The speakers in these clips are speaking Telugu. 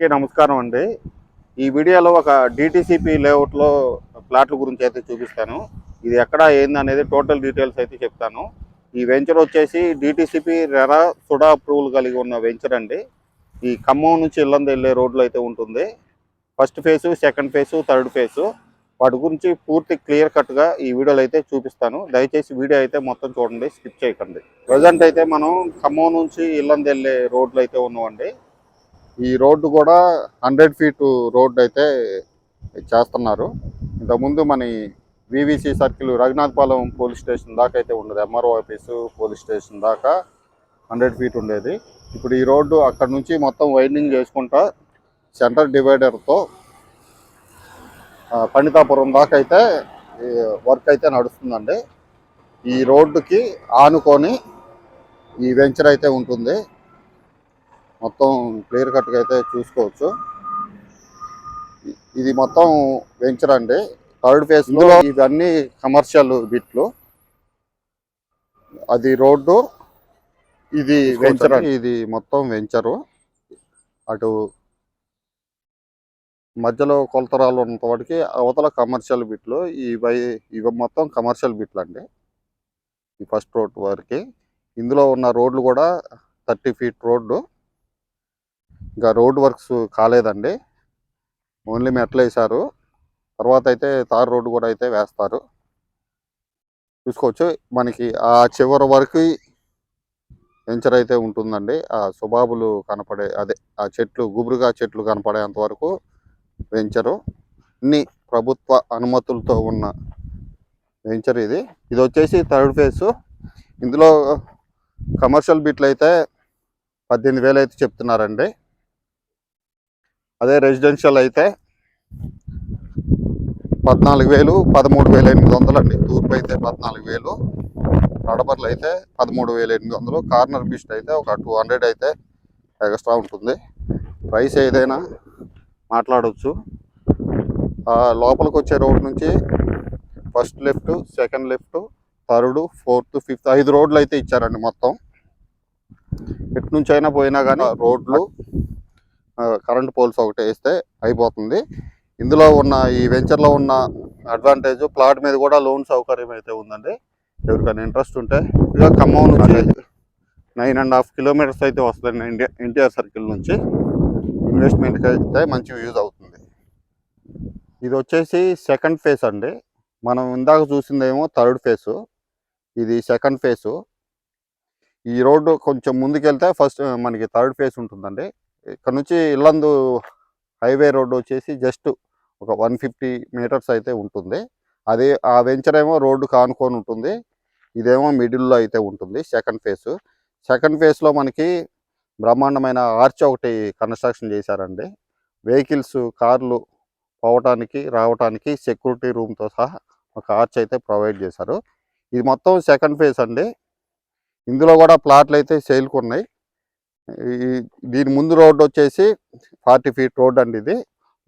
అందరికీ నమస్కారం అండి. ఈ వీడియోలో ఒక డిటీసీపీ లేఅవుట్లో ప్లాట్ల గురించి అయితే చూపిస్తాను. ఇది ఎక్కడ ఏంది అనేది టోటల్ డీటెయిల్స్ అయితే చెప్తాను. ఈ వెంచర్ వచ్చేసి డిటిసిపి రెరా సుడా అప్రూవల్ కలిగి ఉన్న వెంచర్ అండి. ఈ ఖమ్మం నుంచి ఇల్లంద వెళ్ళే రోడ్లు అయితే ఉంటుంది. First phase second phase third phase వాటి గురించి పూర్తి క్లియర్ కట్గా ఈ వీడియోలో అయితే చూపిస్తాను. దయచేసి వీడియో అయితే మొత్తం చూడండి స్కిప్ చేయకండి. ప్రజెంట్ అయితే మనం ఖమ్మం నుంచి ఇల్లంద వెళ్ళే రోడ్లు అయితే ఉన్నామండి. ఈ రోడ్డు కూడా హండ్రెడ్ ఫీట్ రోడ్డు అయితే చేస్తున్నారు. ఇంతకుముందు మన VVC circle Raghunathapalem police station దాకా అయితే ఉండేది. ఎంఆర్ఓ ఆఫీసు పోలీస్ స్టేషన్ దాకా హండ్రెడ్ ఫీట్ ఉండేది. ఇప్పుడు ఈ రోడ్డు అక్కడ నుంచి మొత్తం వైండింగ్ చేసుకుంటా సెంటర్ డివైడర్తో పండితాపురం దాకా అయితే ఈ వర్క్ అయితే నడుస్తుందండి. ఈ రోడ్డుకి ఆనుకొని ఈ వెంచర్ అయితే ఉంటుంది. మొత్తం క్లియర్ కట్గా అయితే చూసుకోవచ్చు. ఇది మొత్తం వెంచర్ అండి థర్డ్ ఫేజ్లో ఇవన్నీ కమర్షియల్ బిట్లు. అది రోడ్డు ఇది వెంచర్ ఇది మొత్తం వెంచరు. అటు మధ్యలో కొలతరాలు ఉన్నంత వాటికి అవతల కమర్షియల్ బిట్లు ఇవి ఇవి మొత్తం కమర్షియల్ బిట్లు అండి ఈ ఫస్ట్ రోడ్ వరకు. ఇందులో ఉన్న రోడ్లు కూడా థర్టీ ఫీట్ రోడ్డు. ఇంకా రోడ్ వర్క్స్ కాలేదండి. ఓన్లీ మెట్లు వేశారు. తర్వాత అయితే తార్ రోడ్డు కూడా అయితే వేస్తారు. చూసుకోవచ్చు. మనకి ఆ చివరి వరకు వెంచర్ అయితే ఉంటుందండి. ఆ సుబాబులు కనపడే అదే ఆ చెట్లు గుబురుగా చెట్లు కనపడేంత వరకు వెంచరు అన్ని ప్రభుత్వ అనుమతులతో ఉన్న వెంచర్ ఇది. ఇది వచ్చేసి థర్డ్ ఫేజ్. ఇందులో కమర్షియల్ బిట్లు అయితే పద్దెనిమిది వేలు అయితే చెప్తున్నారండి. అదే రెసిడెన్షియల్ అయితే పద్నాలుగు వేలు పదమూడు వేల ఎనిమిది వందలు అండి తూర్పు అయితే పద్నాలుగు వేలు నడబర్లు అయితే పదమూడు వేల ఎనిమిది వందలు కార్నర్ బిస్ట్ అయితే ఒక టూ హండ్రెడ్ అయితే ఎక్స్ట్రా ఉంటుంది. ప్రైస్ ఏదైనా మాట్లాడవచ్చు లోపలికి వచ్చే రోడ్ నుంచి first left second left third fourth fifth ఐదు రోడ్లు అయితే ఇచ్చారండి మొత్తం. ఎటు నుంచి అయినా పోయినా కానీ రోడ్లు కరెంట్ పోల్స్ ఒకటి వేస్తే అయిపోతుంది. ఇందులో ఉన్న ఈ వెంచర్లో ఉన్న అడ్వాంటేజ్ ప్లాట్ మీద కూడా లోన్ సౌకర్యం అయితే ఉందండి. ఎవరికైనా ఇంట్రెస్ట్ ఉంటే. ఇక ఖమ్మం నుంచి నైన్ అండ్ హాఫ్ కిలోమీటర్స్ అయితే వస్తుంది ఇండియా ఎన్టీఆర్ సర్కిల్ నుంచి. ఇన్వెస్ట్మెంట్కి అయితే మంచి యూజ్ అవుతుంది. ఇది వచ్చేసి సెకండ్ ఫేస్ అండి. మనం ఇందాక చూసిందేమో థర్డ్ ఫేసు. ఇది సెకండ్ ఫేసు. ఈ రోడ్డు కొంచెం ముందుకెళ్తే ఫస్ట్ మనకి థర్డ్ ఫేస్ ఉంటుందండి. ఇక్కడ నుంచి ఇల్లందు హైవే రోడ్డు వచ్చేసి జస్ట్ ఒక వన్ ఫిఫ్టీ మీటర్స్ అయితే ఉంటుంది. అదే ఆ వెంచర్ ఏమో రోడ్డు కానుకొని ఉంటుంది. ఇదేమో మిడిల్లో అయితే ఉంటుంది సెకండ్ ఫేస్. సెకండ్ ఫేజ్లో మనకి బ్రహ్మాండమైన ఆర్చ్ ఒకటి కన్స్ట్రక్షన్ చేశారండి. వెహికల్స్ కార్లు పోవటానికి రావటానికి సెక్యూరిటీ రూమ్తో సహా ఒక ఆర్చ్ అయితే ప్రొవైడ్ చేశారు. ఇది మొత్తం సెకండ్ ఫేస్ అండి. ఇందులో కూడా ప్లాట్లు అయితే సేల్కి ఉన్నాయి. దీని ముందు రోడ్డు వచ్చేసి ఫార్టీ ఫీట్ రోడ్ అండి ఇది.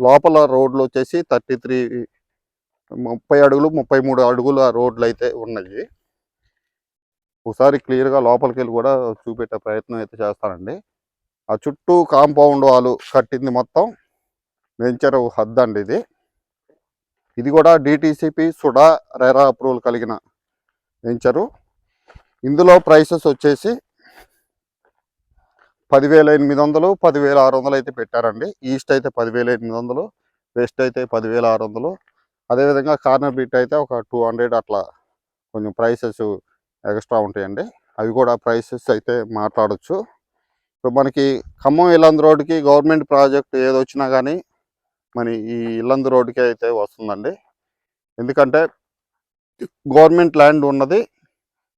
లోపల రోడ్లు వచ్చేసి థర్టీ త్రీ ముప్పై అడుగులు ముప్పై మూడు అడుగుల రోడ్లు అయితే ఉన్నాయి. ఒకసారి క్లియర్గా లోపలికి వెళ్ళి కూడా చూపెట్టే ప్రయత్నం అయితే చేస్తానండి. ఆ చుట్టూ కాంపౌండ్ వాళ్ళు కట్టింది మొత్తం వెంచర్ హద్దు అండి ఇది. ఇది కూడా డిటిసిపి సుడా రెరా అప్రూవల్ కలిగిన వెంచరు. ఇందులో ప్రైసెస్ వచ్చేసి పదివేల ఎనిమిది వందలు పదివేల ఆరు వందలు అయితే పెట్టారండి. ఈస్ట్ అయితే పదివేల ఎనిమిది వందలు వెస్ట్ అయితే పదివేల ఆరు వందలు. అదేవిధంగా కార్నర్ బిట్ అయితే ఒక టూ హండ్రెడ్ అట్లా కొంచెం ప్రైసెస్ ఎక్స్ట్రా ఉంటాయండి. అవి కూడా ప్రైసెస్ అయితే మాట్లాడచ్చు. ఇప్పుడు మనకి ఖమ్మం ఇల్లందు రోడ్డుకి గవర్నమెంట్ ప్రాజెక్ట్ ఏది వచ్చినా కానీ మన ఈ ఇల్లందు రోడ్డుకి అయితే వస్తుందండి. ఎందుకంటే గవర్నమెంట్ ల్యాండ్ ఉన్నది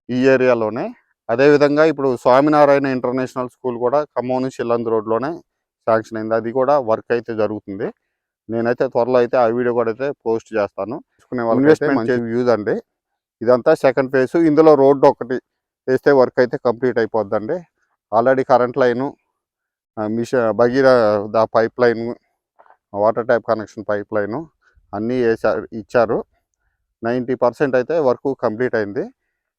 ఈ ఏరియాలోనే. అదేవిధంగా ఇప్పుడు స్వామినారాయణ ఇంటర్నేషనల్ స్కూల్ కూడా ఖమ్మం నుంచి ఇల్లందు రోడ్లోనే శాంక్షన్ అయింది. అది కూడా వర్క్ అయితే జరుగుతుంది. నేనైతే త్వరలో అయితే ఆ వీడియో కూడా అయితే పోస్ట్ చేస్తాను. తీసుకునే వాళ్ళకి మంచి యూజ్ అండి. ఇదంతా సెకండ్ ఫేజ్ ఇందులో రోడ్డు ఒకటి వేస్తే వర్క్ అయితే complete అయిపోద్దండి. Already current line mission Bhagiratha pipe line water tap connection pipe line అన్నీ వేసారు ఇచ్చారు. నైంటీ పర్సెంట్ అయితే వర్క్ కంప్లీట్ అయింది.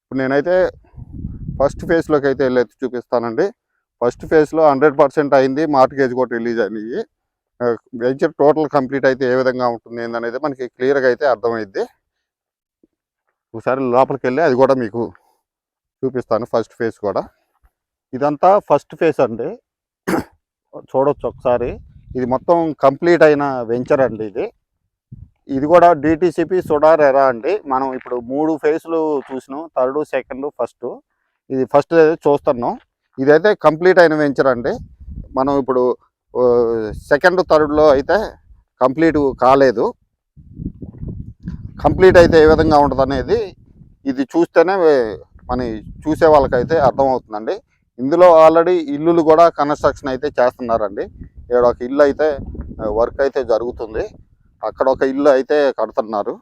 ఇప్పుడు నేనైతే ఫస్ట్ ఫేజ్లోకి అయితే వెళ్ళి చూపిస్తానండి. ఫస్ట్ ఫేజ్లో హండ్రెడ్ పర్సెంట్ అయింది మార్టిగేజ్ కూడా రిలీజ్ అయినాయి. వెంచర్ టోటల్ కంప్లీట్ అయితే ఏ విధంగా ఉంటుంది ఏందనేది మనకి క్లియర్గా అయితే అర్థమైద్ది. ఒకసారి లోపలికి వెళ్ళి అది కూడా మీకు చూపిస్తాను ఫస్ట్ ఫేజ్ కూడా. ఇదంతా ఫస్ట్ ఫేజ్ అండి. చూడొచ్చు ఒకసారి. ఇది మొత్తం కంప్లీట్ అయిన వెంచర్ అండి ఇది. ఇది కూడా డిటిసిపి సుడార్ ఎరా అండి. మనం ఇప్పుడు మూడు ఫేజ్లు చూసినాం థర్డ్ సెకండ్ ఫస్ట్ ఇది ఫస్ట్ చూస్తున్నాం. ఇదైతే కంప్లీట్ అయిన వెంచర్ అండి. మనం ఇప్పుడు సెకండ్ థర్డ్లో అయితే కంప్లీట్ కాలేదు. కంప్లీట్ అయితే ఏ విధంగా ఉంటుంది అనేది ఇది చూస్తేనే మన చూసే వాళ్ళకైతే అర్థమవుతుందండి. ఇందులో ఆల్రెడీ ఇల్లులు కూడా కన్స్ట్రక్షన్ అయితే చేస్తున్నారండి. ఇక్కడ ఒక ఇల్లు అయితే వర్క్ అయితే జరుగుతుంది. అక్కడ ఒక ఇల్లు అయితే కడుతున్నారు.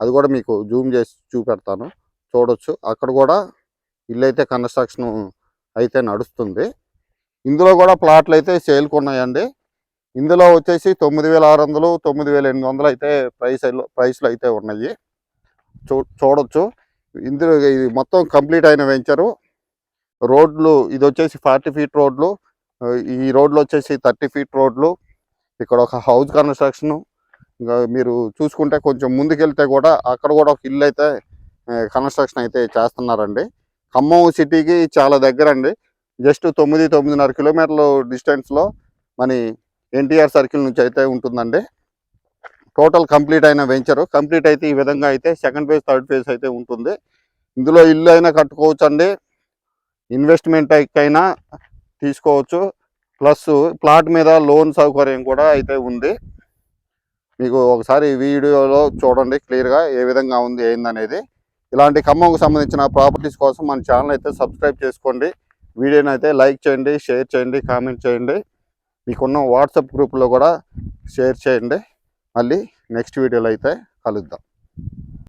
అది కూడా మీకు జూమ్ చేసి చూపెడతాను. చూడొచ్చు. అక్కడ కూడా ఇల్లు అయితే కన్స్ట్రక్షన్ అయితే నడుస్తుంది. ఇందులో కూడా ప్లాట్లు అయితే సేల్కి ఉన్నాయండి ఇందులో వచ్చేసి తొమ్మిది వేల ఆరు వందలు తొమ్మిది వేల ఎనిమిది వందలు అయితే ప్రైస్ ప్రైస్లు అయితే ఉన్నాయి. చూ చూడొచ్చు. ఇందులో ఇది మొత్తం కంప్లీట్ అయిన వెంచరు. రోడ్లు ఇది వచ్చేసి ఫార్టీ ఫీట్ రోడ్లు. ఈ రోడ్లు వచ్చేసి థర్టీ ఫీట్ రోడ్లు. ఇక్కడ ఒక హౌస్ కన్స్ట్రక్షన్. ఇంకా మీరు చూసుకుంటే కొంచెం ముందుకెళ్తే కూడా అక్కడ కూడా ఒక ఇల్లు అయితే కన్స్ట్రక్షన్ అయితే చేస్తున్నారండి. ఖమ్మం సిటీకి చాలా దగ్గర అండి జస్ట్ తొమ్మిది తొమ్మిదిన్నర కిలోమీటర్లు డిస్టెన్స్లో మన ఎన్టీఆర్ సర్కిల్ నుంచి అయితే ఉంటుందండి. టోటల్ కంప్లీట్ అయిన వెంచరు కంప్లీట్ అయితే ఈ విధంగా అయితే సెకండ్ ఫేజ్ థర్డ్ ఫేజ్ అయితే ఉంటుంది. ఇందులో ఇల్లు అయినా కట్టుకోవచ్చు అండి ఇన్వెస్ట్మెంట్ అయినా తీసుకోవచ్చు. ప్లస్ ప్లాట్ మీద లోన్ సౌకర్యం కూడా అయితే ఉంది. మీకు ఒకసారి వీడియోలో చూడండి క్లియర్గా ఏ విధంగా ఉంది ఏందనేది. ఇలాంటి ఖమ్మంకు సంబంధించిన ప్రాపర్టీస్ కోసం మన ఛానల్ అయితే సబ్స్క్రైబ్ చేసుకోండి. వీడియోని అయితే లైక్ చేయండి షేర్ చేయండి కామెంట్ చేయండి. మీకున్న వాట్సాప్ గ్రూప్లో కూడా షేర్ చేయండి. మళ్ళీ నెక్స్ట్ వీడియోలో అయితే కలుద్దాం.